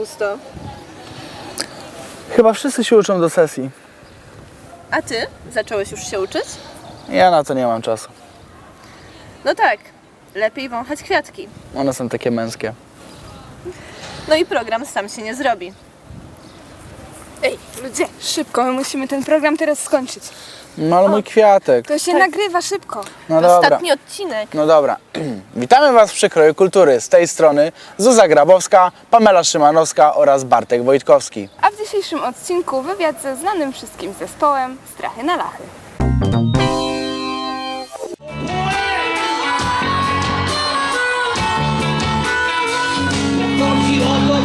pusto. Chyba wszyscy się uczą do sesji. A ty? Zacząłeś już się uczyć? Ja na to nie mam czasu. No tak. Lepiej wąchać kwiatki. One są takie męskie. No i program sam się nie zrobi. Ej, ludzie, szybko, my musimy ten program teraz skończyć. No ale mój kwiatek. To się nagrywa szybko. No dobra. Ostatni odcinek. No dobra. Witamy Was w Przekroju Kultury. Z tej strony Zuza Grabowska, Pamela Szymanowska oraz Bartek Wojtkowski. A w dzisiejszym odcinku wywiad ze znanym wszystkim zespołem Strachy na Lachy.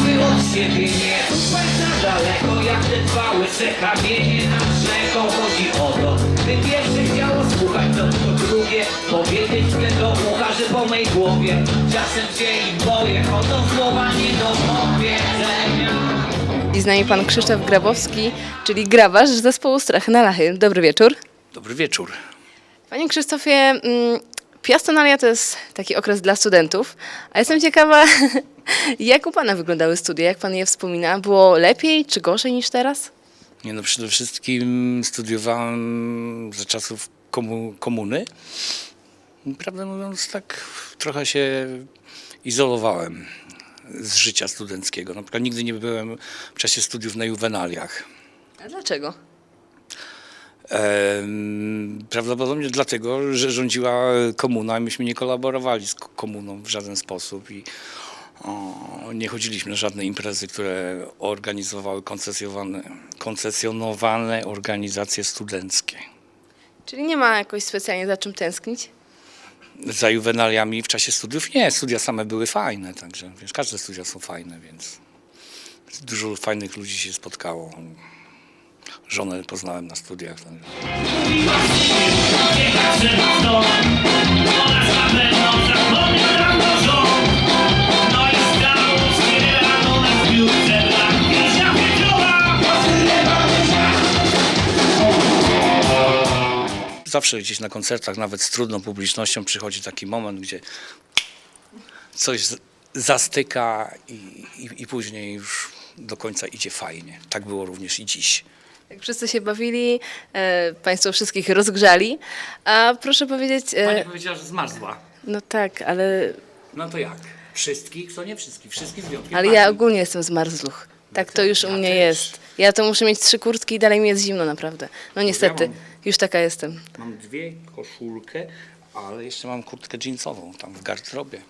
By od siebie nie odpaść za daleko Jak te dwa łyse kamienie nad rzeką Chodzi o to, by pierwsze chciało słuchać To to drugie powiedzieć mnie do ucha Że po mej głowie czasem się im boję Chodzą słowa nie do powiedzenia I z nami pan Krzysztof Grabowski, czyli grabarz zespołu Strachy na Lachy. Dobry wieczór. Dobry wieczór. Panie Krzysztofie, mm, Piastonalia to jest taki okres dla studentów, a jestem ciekawa, jak u pana wyglądały studia, jak pan je wspomina? Było lepiej czy gorzej niż teraz? Nie no, przede wszystkim studiowałem za czasów komu, komuny. Prawdę mówiąc, tak trochę się izolowałem z życia studenckiego. Na przykład nigdy nie byłem w czasie studiów na juwenaliach. A dlaczego? Prawdopodobnie dlatego, że rządziła komuna i myśmy nie kolaborowali z ko- komuną w żaden sposób i o, nie chodziliśmy na żadne imprezy, które organizowały koncesjonowane, koncesjonowane organizacje studenckie. Czyli nie ma jakoś specjalnie za czym tęsknić? Za juwenaliami w czasie studiów nie, studia same były fajne, także wiesz, każde studia są fajne, więc dużo fajnych ludzi się spotkało. Żonę poznałem na studiach. Także. Zawsze gdzieś na koncertach, nawet z trudną publicznością, przychodzi taki moment, gdzie coś zastyka i, i, i później już do końca idzie fajnie. Tak było również i dziś. Jak wszyscy się bawili, e, państwo wszystkich rozgrzali, a proszę powiedzieć... E, powiedziała, że zmarzła. no tak, ale, No to jak? Wszystkich? To nie wszystkich. Wszystkich z wyjątkiem ale ja pani. ogólnie jestem zmarzluch. Tak to już u Ja mnie też. jest. Ja to muszę mieć trzy kurtki i dalej mi jest zimno naprawdę. No niestety, mam- już taka jestem. Mam dwie koszulkę, ale jeszcze mam kurtkę jeansową tam w garderobie.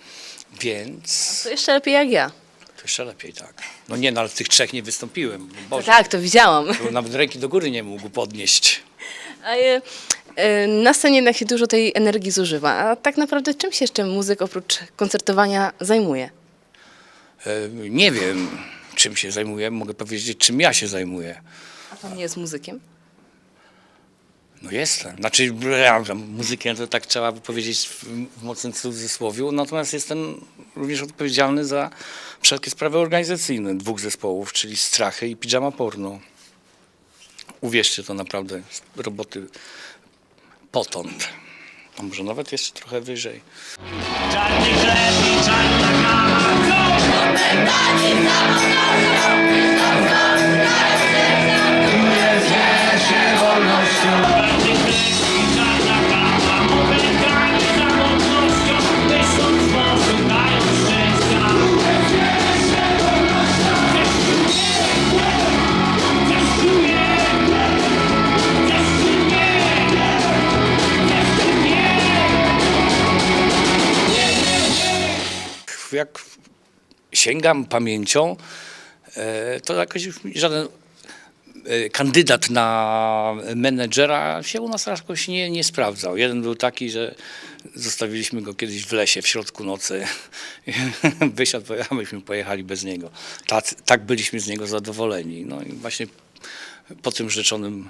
Więc To jeszcze lepiej jak ja. to jeszcze lepiej tak. No nie, no ale w tych trzech nie wystąpiłem. Boże, Tak, to widziałam. to nawet ręki do góry nie mógł podnieść. A, e, e, na scenie jednak się dużo tej energii zużywa. A tak naprawdę czym się jeszcze muzyk oprócz koncertowania zajmuje? E, Nie wiem, czym się zajmuję. Mogę powiedzieć, czym ja się zajmuję. A pan nie jest muzykiem? No jestem. Znaczy, muzykiem to tak trzeba by powiedzieć w, w mocnym cudzysłowiu, natomiast jestem również odpowiedzialny za wszelkie sprawy organizacyjne dwóch zespołów, czyli Strachy i Pijama Porno. Uwierzcie, to naprawdę roboty potąd. A może nawet jeszcze trochę wyżej. Czarny chleb i czarna kawa Jak sięgam pamięcią, e, to jakoś żaden e, kandydat na menedżera się u nas jakoś nie, nie sprawdzał. Jeden był taki, że zostawiliśmy go kiedyś w lesie w środku nocy. Wysiadł, a myśmy pojechali bez niego. Tak, tak byliśmy z niego zadowoleni. No i właśnie po tym rzeczonym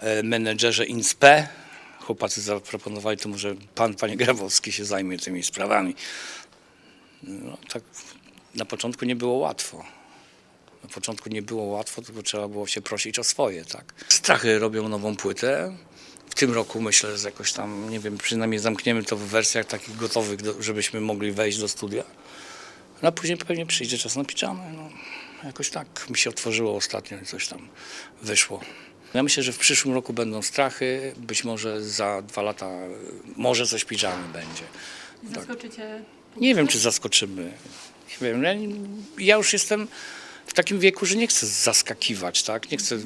e, menedżerze INSPE chłopacy zaproponowali, to może pan, panie Grabowski się zajmie tymi sprawami. No, tak na początku nie było łatwo. Na początku nie było łatwo, tylko trzeba było się prosić o swoje, tak. Strachy robią nową płytę. W tym roku myślę, że jakoś tam, nie wiem, przynajmniej zamkniemy to w wersjach takich gotowych, do, żebyśmy mogli wejść do studia. No a później pewnie przyjdzie czas na piżamę. No, jakoś tak mi się otworzyło ostatnio i coś tam wyszło. Ja myślę, że w przyszłym roku będą strachy, być może za dwa lata może coś piżamy będzie. Zaskoczycie Nie wiem, czy zaskoczymy. Nie wiem, ja, już jestem w takim wieku, że nie chcę zaskakiwać, tak? Nie chcę...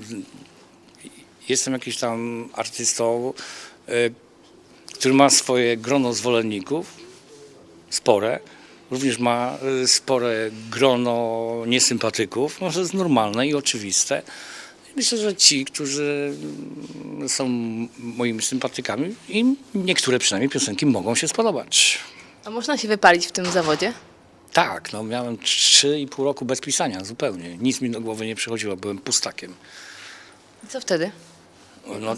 Jestem jakiś tam artystą, y, który ma swoje grono zwolenników, spore. Również ma y, spore grono niesympatyków. No, to jest normalne i oczywiste. Myślę, że ci, którzy mm, są moimi sympatykami, im niektóre przynajmniej piosenki mogą się spodobać. A można się wypalić w tym zawodzie? Tak, no miałem 3,5 roku bez pisania zupełnie. Nic mi do głowy nie przychodziło, byłem pustakiem. I co wtedy? No,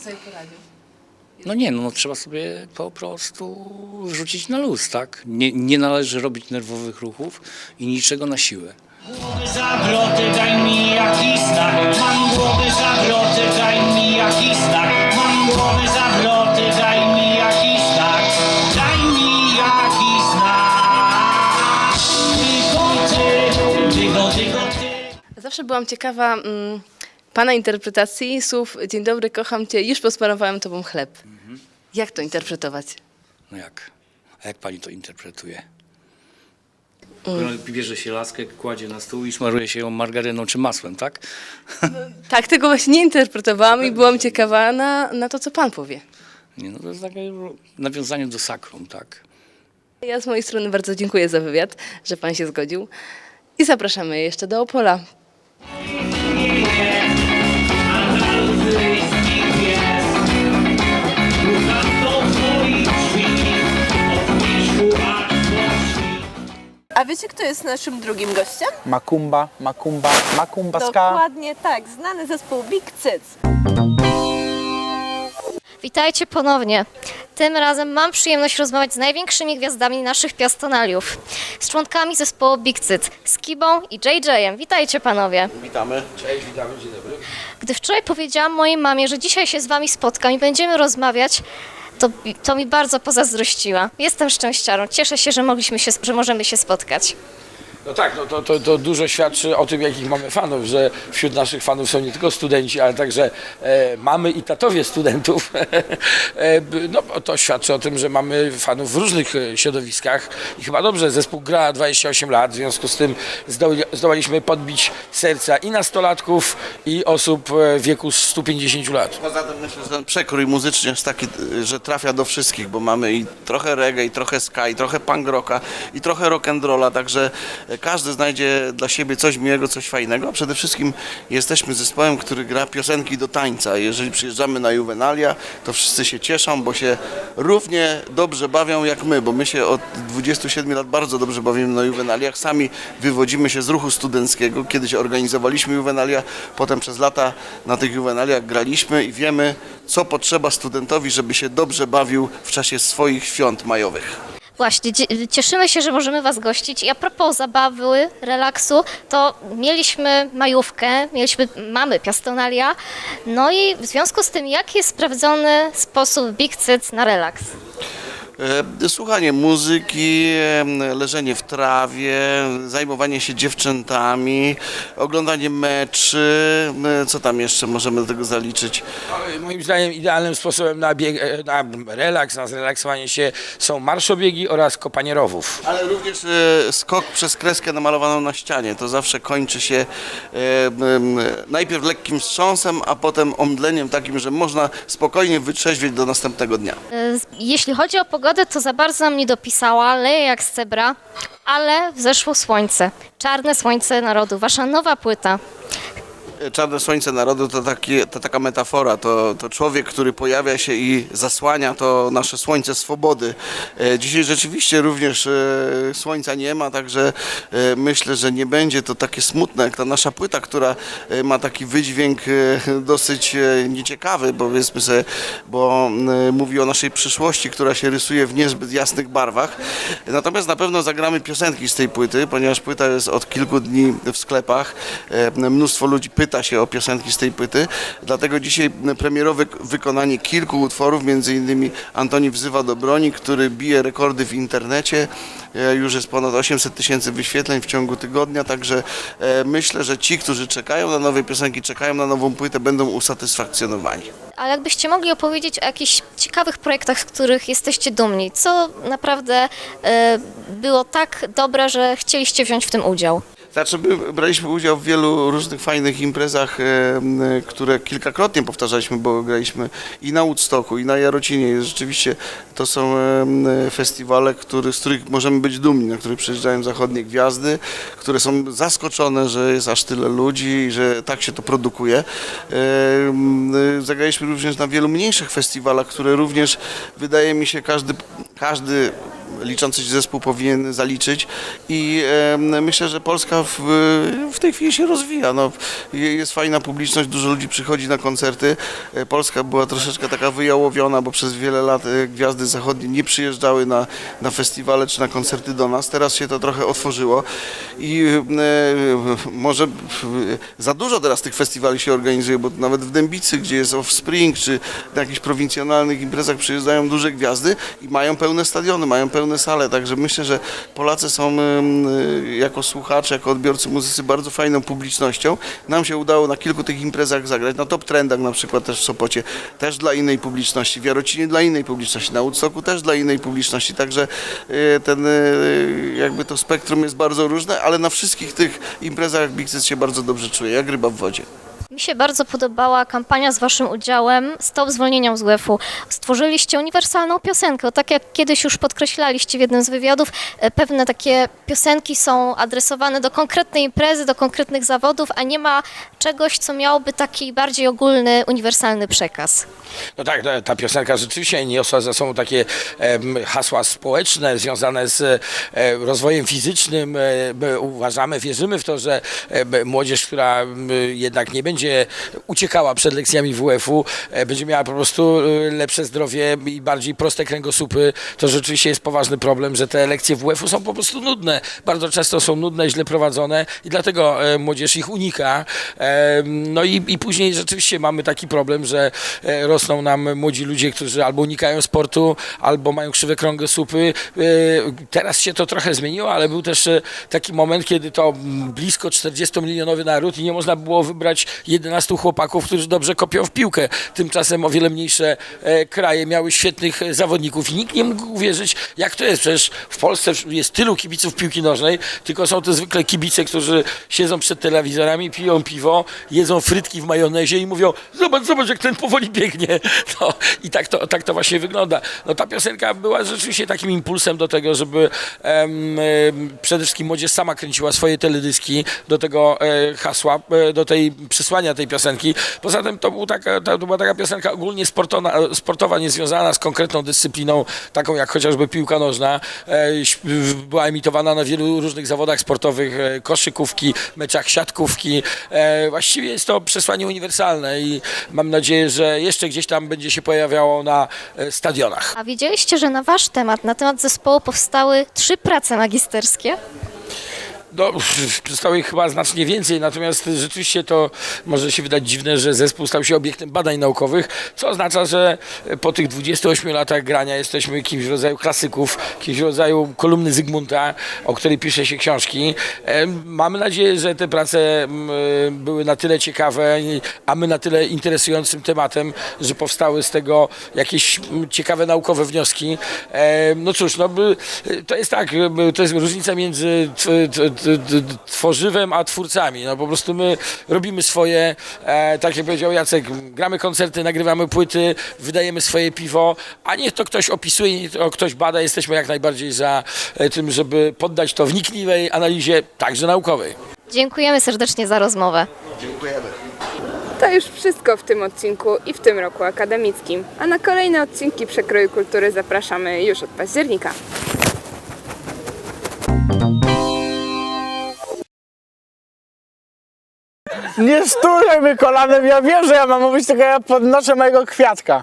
no nie, no, no trzeba sobie po prostu wrzucić na luz, tak? Nie, nie należy robić nerwowych ruchów i niczego na siłę. Głowy zawroty, daj mi jakiś znak Mam głowy zawroty, daj mi jakiś znak Zawsze byłam ciekawa mm, pana interpretacji słów Dzień dobry, kocham cię, już posmarowałem tobą chleb. Jak to interpretować? No jak? A jak pani to interpretuje? Bierze się laskę, kładzie na stół i smaruje się ją margaryną czy masłem, tak? Tak, tego właśnie nie interpretowałam i byłam ciekawa na, na to, co pan powie. Nie, no to jest takie nawiązanie do sakrum, tak? Ja z mojej strony bardzo dziękuję za wywiad, że pan się zgodził. I zapraszamy jeszcze do Opola. A wiecie, kto jest naszym drugim gościem? Makumba, Makumba, Makumba Ska. Dokładnie tak, znany zespół Big Cyc. Witajcie ponownie. Tym razem mam przyjemność rozmawiać z największymi gwiazdami naszych piastonaliów. Z członkami zespołu Big Cyt, z Kibą i JJ-em. Witajcie panowie. Witamy. Cześć, witamy, dzień dobry. Gdy wczoraj powiedziałam mojej mamie, że dzisiaj się z wami spotkam i będziemy rozmawiać, to, to mi bardzo pozazdrościła. Jestem szczęściarą. Cieszę się, że, mogliśmy się, że możemy się spotkać. No tak, no to, to, to dużo świadczy o tym, jakich mamy fanów, że wśród naszych fanów są nie tylko studenci, ale także e, mamy i tatowie studentów. e, no to świadczy o tym, że mamy fanów w różnych e, środowiskach i chyba dobrze, zespół gra 28 lat, w związku z tym zdoł- zdołaliśmy podbić serca i nastolatków i osób e, w wieku 150 lat. Poza tym myślę, że ten przekrój muzyczny jest taki, że trafia do wszystkich, bo mamy i trochę reggae, i trochę ska, i trochę punk rocka, i trochę rock'n'rolla, także każdy znajdzie dla siebie coś miłego, coś fajnego. Przede wszystkim jesteśmy zespołem, który gra piosenki do tańca. Jeżeli przyjeżdżamy na Juvenalia, to wszyscy się cieszą, bo się równie dobrze bawią jak my, bo my się od 27 lat bardzo dobrze bawimy na Juvenaliach. Sami wywodzimy się z ruchu studenckiego. Kiedyś organizowaliśmy Juvenalia, potem przez lata na tych Juvenaliach graliśmy i wiemy, co potrzeba studentowi, żeby się dobrze bawił w czasie swoich świąt majowych. Właśnie, cieszymy się, że możemy Was gościć. I a propos zabawy, relaksu, to mieliśmy majówkę, mieliśmy, mamy piastonalia. No i w związku z tym, jaki jest sprawdzony sposób Big Cyt na relaks? E, Słuchanie muzyki, e, leżenie w trawie, zajmowanie się dziewczętami, oglądanie meczy, e, co tam jeszcze możemy do tego zaliczyć? Moim zdaniem idealnym sposobem na, bieg, na relaks, na zrelaksowanie się są marszobiegi oraz kopanie rowów. Ale również skok przez kreskę namalowaną na ścianie. To zawsze kończy się najpierw lekkim wstrząsem, a potem omdleniem takim, że można spokojnie wytrzeźwieć do następnego dnia. Jeśli chodzi o pogodę, to za bardzo nam nie dopisała, leje jak z cebra, ale wzeszło słońce. Czarne słońce narodu, wasza nowa płyta. Czarne Słońce Narodu to, taki, to taka metafora, to, to człowiek, który pojawia się i zasłania to nasze słońce swobody. E, Dzisiaj rzeczywiście również e, słońca nie ma, także myślę, że nie będzie to takie smutne jak ta nasza płyta, która ma taki wydźwięk dosyć nieciekawy, powiedzmy sobie, bo mówi o naszej przyszłości, która się rysuje w niezbyt jasnych barwach. Natomiast na pewno zagramy piosenki z tej płyty, ponieważ płyta jest od kilku dni w sklepach. Mnóstwo ludzi pyta pyta się o piosenki z tej płyty. Dlatego dzisiaj premierowe wykonanie kilku utworów, między innymi Antoni wzywa do broni, który bije rekordy w internecie. E, Już jest ponad 800 tysięcy wyświetleń w ciągu tygodnia, także e, myślę, że ci, którzy czekają na nowe piosenki, czekają na nową płytę, będą usatysfakcjonowani. Ale jakbyście mogli opowiedzieć o jakichś ciekawych projektach, z których jesteście dumni, co naprawdę e, było tak dobre, że chcieliście wziąć w tym udział? Znaczy, my braliśmy udział w wielu różnych fajnych imprezach, e, które kilkakrotnie powtarzaliśmy, bo graliśmy i na Woodstocku, i na Jarocinie. Rzeczywiście to są e, festiwale, który, z których możemy być dumni, na których przyjeżdżają zachodnie gwiazdy, które są zaskoczone, że jest aż tyle ludzi i że tak się to produkuje. E, Zagraliśmy również na wielu mniejszych festiwalach, które również, wydaje mi się, każdy, każdy liczący się zespół powinien zaliczyć i e, myślę, że Polska w, w tej chwili się rozwija. No, je- jest fajna publiczność, dużo ludzi przychodzi na koncerty. E, Polska była troszeczkę taka wyjałowiona, bo przez wiele lat e, gwiazdy zachodnie nie przyjeżdżały na, na festiwale czy na koncerty do nas. Teraz się to trochę otworzyło i e, może za dużo teraz tych festiwali się organizuje, bo nawet w Dębicy, gdzie jest Offspring, czy na jakichś prowincjonalnych imprezach przyjeżdżają duże gwiazdy i mają pełne stadiony, mają pełne sale, także myślę, że Polacy są y, jako słuchacze, jako odbiorcy muzycy bardzo fajną publicznością. Nam się udało na kilku tych imprezach zagrać, na Top Trendach na przykład też w Sopocie, też dla innej publiczności, w Jarocinie dla innej publiczności, na Woodstocku też dla innej publiczności, także y, ten y, jakby to spektrum jest bardzo różne, ale na wszystkich tych imprezach Big się bardzo dobrze czuje, jak ryba w wodzie. Mi się bardzo podobała kampania z Waszym udziałem Stop zwolnieniom z UEF-u. Stworzyliście uniwersalną piosenkę. Tak jak kiedyś już podkreślaliście w jednym z wywiadów, e, pewne takie piosenki są adresowane do konkretnej imprezy, do konkretnych zawodów, a nie ma czegoś, co miałoby taki bardziej ogólny, uniwersalny przekaz. No tak, ta- piosenka rzeczywiście niosła ze sobą takie hasła społeczne związane z e, rozwojem fizycznym. E, my uważamy, wierzymy w to, że młodzież, która jednak nie będzie uciekała przed lekcjami WF-u, e, będzie miała po prostu e, lepsze zdrowie i bardziej proste kręgosłupy. To rzeczywiście jest poważny problem, że te lekcje WF-u są po prostu nudne. Bardzo często są nudne, źle prowadzone i dlatego e, młodzież ich unika. No i, i później rzeczywiście mamy taki problem, że rosną nam młodzi ludzie, którzy albo unikają sportu, albo mają krzywe kręgosłupy. Teraz się to trochę zmieniło, ale był też taki moment, kiedy to mm, blisko 40-milionowy naród i nie można było wybrać 11 chłopaków, którzy dobrze kopią w piłkę. Tymczasem o wiele mniejsze e, kraje miały świetnych e, zawodników i nikt nie mógł uwierzyć, jak to jest. Przecież w Polsce jest tylu kibiców piłki nożnej, tylko są to zwykle kibice, którzy siedzą przed telewizorami, piją piwo, jedzą frytki w majonezie i mówią zobacz, zobacz, jak ten powoli biegnie. No, I tak to, tak to właśnie wygląda. No, ta piosenka była rzeczywiście takim impulsem do tego, żeby em, przede wszystkim młodzież sama kręciła swoje teledyski do tego e, hasła, e, do tej przesłania tej piosenki. Poza tym to, był taka, to była taka piosenka ogólnie sportowa, niezwiązana z konkretną dyscypliną, taką jak chociażby piłka nożna. E, była emitowana na wielu różnych zawodach sportowych, e, koszykówki, meczach siatkówki. E, właściwie jest to przesłanie uniwersalne i mam nadzieję, że jeszcze gdzieś tam będzie się pojawiało na stadionach. A wiedzieliście, że na Wasz temat, na temat zespołu powstały trzy prace magisterskie? No, zostało ich chyba znacznie więcej, natomiast rzeczywiście to może się wydać dziwne, że zespół stał się obiektem badań naukowych, co oznacza, że po tych 28 latach grania jesteśmy kimś w rodzaju klasyków, kimś w rodzaju kolumny Zygmunta, o której pisze się książki. Mamy nadzieję, że te prace były na tyle ciekawe, a my na tyle interesującym tematem, że powstały z tego jakieś ciekawe naukowe wnioski. No cóż, no, to jest tak, to jest różnica między tworzywem a twórcami. No po prostu my robimy swoje, e, tak jak powiedział Jacek, gramy koncerty, nagrywamy płyty, wydajemy swoje piwo, a niech to ktoś opisuje, niech to ktoś bada. Jesteśmy jak najbardziej za e, tym, żeby poddać to wnikliwej analizie, także naukowej. Dziękujemy serdecznie za rozmowę. Dziękujemy. To już wszystko w tym odcinku i w tym roku akademickim. A na kolejne odcinki Przekroju Kultury zapraszamy już od października. Nie sturaj mnie kolanem, ja wiem, że ja mam mówić, tylko ja podnoszę mojego kwiatka.